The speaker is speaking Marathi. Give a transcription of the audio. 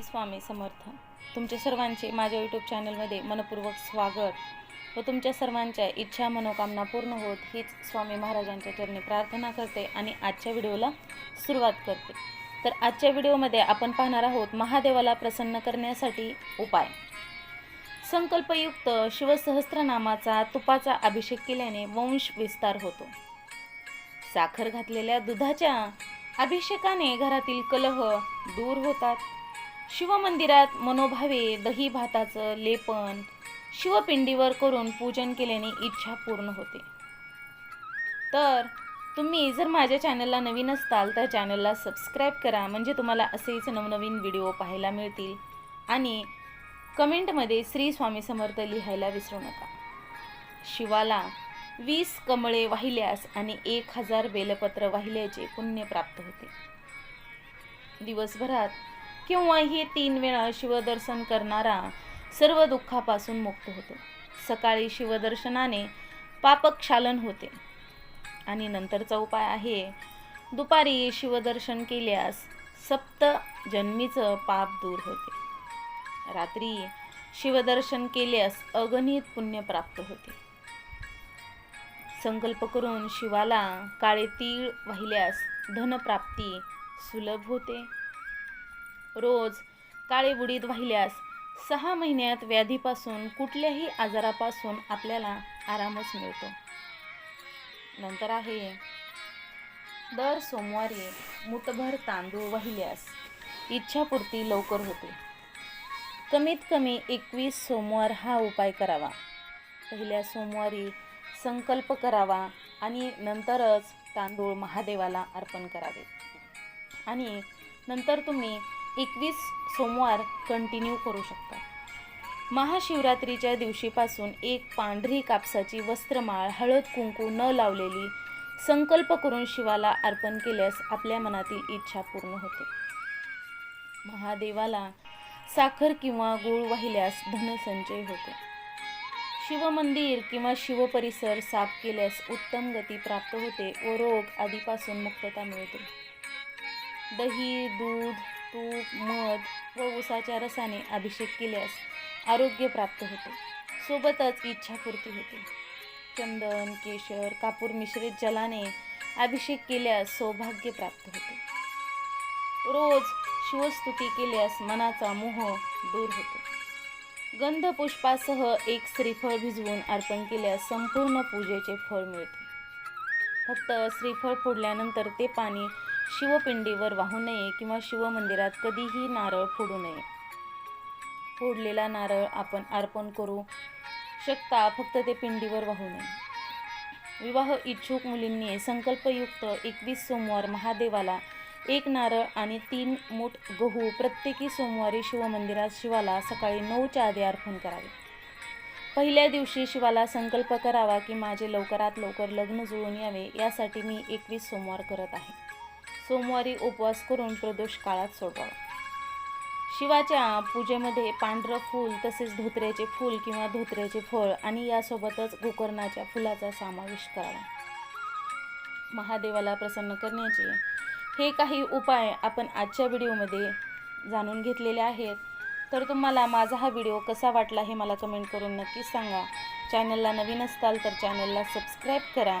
श्री स्वामी समर्थ. तुमच्या सर्वांचे माझ्या यूट्यूब चॅनलमध्ये मनपूर्वक स्वागत व तुमच्या सर्वांच्या इच्छा मनोकामना पूर्ण होत हीच स्वामी महाराजांच्या चरणी प्रार्थना करते आणि आजच्या व्हिडिओला सुरुवात करते. तर आजच्या व्हिडिओमध्ये आपण पाहणार आहोत महादेवाला प्रसन्न करण्यासाठी उपाय. संकल्पयुक्त शिवसहस्त्रनामाचा तुपाचा अभिषेक केल्याने वंश विस्तार होतो. साखर घातलेल्या दुधाच्या अभिषेकाने घरातील कलह दूर होतात. शिवमंदिरात मनोभावे दही भाताचं लेपन शिवपिंडीवर करून पूजन केल्याने इच्छा पूर्ण होते. तर तुम्ही जर माझ्या चॅनलला नवीन असताल तर चॅनलला सबस्क्राईब करा. म्हणजे तुम्हाला असेच नवनवीन व्हिडिओ पाहायला मिळतील. आणि कमेंटमध्ये श्री स्वामी समर्थ लिहायला विसरू नका. शिवाला वीस कमळे वाहिल्यास आणि एक हजार बेलपत्र वाहिल्याचे पुण्य प्राप्त होते. दिवसभरात किंवा हे तीन वेळा शिवदर्शन करणारा सर्व दुःखापासून मुक्त होतो. सकाळी शिवदर्शनाने पापक्षालन होते. आणि नंतरचा उपाय आहे दुपारी शिवदर्शन केल्यास सप्त जन्मीचं पाप दूर होते. रात्री शिवदर्शन केल्यास अगणित पुण्य प्राप्त होते. संकल्प करून शिवाला काळे तीळ वाहिल्यास धनप्राप्ती सुलभ होते. रोज काळे बुडीत वाहिल्यास सहा महिन्यात व्याधीपासून कुठल्याही आजारापासून आपल्याला आरामच मिळतो. नंतर आहे दर सोमवारी मुठभर तांदूळ वाहिल्यास इच्छापूर्ती लवकर होते. कमीत कमी एकवीस सोमवार हा उपाय करावा. पहिल्या सोमवारी संकल्प करावा आणि नंतरच तांदूळ महादेवाला अर्पण करावे. आणि नंतर तुम्ही एकवीस सोमवार कंटिन्यू करू शकता. महाशिवरात्रीच्या दिवशीपासून एक पांढरी कापसाची वस्त्रमाळ हळद कुंकू न लावलेली संकल्प करून शिवाला अर्पण केल्यास आपल्या मनातील इच्छा पूर्ण होते. महादेवाला साखर किंवा गूळ वाहिल्यास धनसंचय होतो. शिवमंदिर किंवा शिवपरिसर साफ केल्यास उत्तम गती प्राप्त होते व रोग आदीपासून मुक्तता मिळते. दही दूध तूप मध व उसाच्या रसाने अभिषेक केल्यास आरोग्य प्राप्त होते. सोबतच इच्छापूर्ती होते. चंदन केशर कापूर मिश्रित जलाने अभिषेक केल्यास सौभाग्य प्राप्त होते. रोज शिवस्तुती केल्यास मनाचा मोह दूर होतो. गंधपुष्पासह एक श्रीफळ भिजवून अर्पण केल्यास संपूर्ण पूजेचे फळ मिळते. फक्त श्रीफळ फोडल्यानंतर ते पाणी शिवपिंडीवर वाहू नये किंवा शिवमंदिरात कधीही नारळ फोडू नये. फोडलेला नारळ आपण अर्पण करू शकता फक्त ते पिंडीवर वाहू नये. विवाह इच्छुक मुलींनी संकल्पयुक्त एकवीस सोमवार महादेवाला एक नारळ आणि तीन मूठ गहू प्रत्येकी सोमवारी शिवमंदिरात शिवाला सकाळी नऊच्या आधी अर्पण करावे. पहिल्या दिवशी शिवाला संकल्प करावा की माझे लवकरात लवकर लग्न जुळून यावे यासाठी मी एकवीस सोमवार करत आहे. सोमवारी उपवास करून प्रदोष काळात सोडवावा. शिवाच्या पूजेमध्ये पांढरं फूल तसेच धोत्र्याचे फूल किंवा धोत्र्याचे फळ आणि यासोबतच गोकर्णाच्या फुलाचा समावेश करावा. महादेवाला प्रसन्न करण्याचे हे काही उपाय आपण आजच्या व्हिडिओमध्ये जाणून घेतलेले आहेत. तर तुम्हाला माझा हा व्हिडिओ कसा वाटला हे मला कमेंट करून नक्कीच सांगा. चॅनलला नवीन असताल तर चॅनलला सबस्क्राईब करा.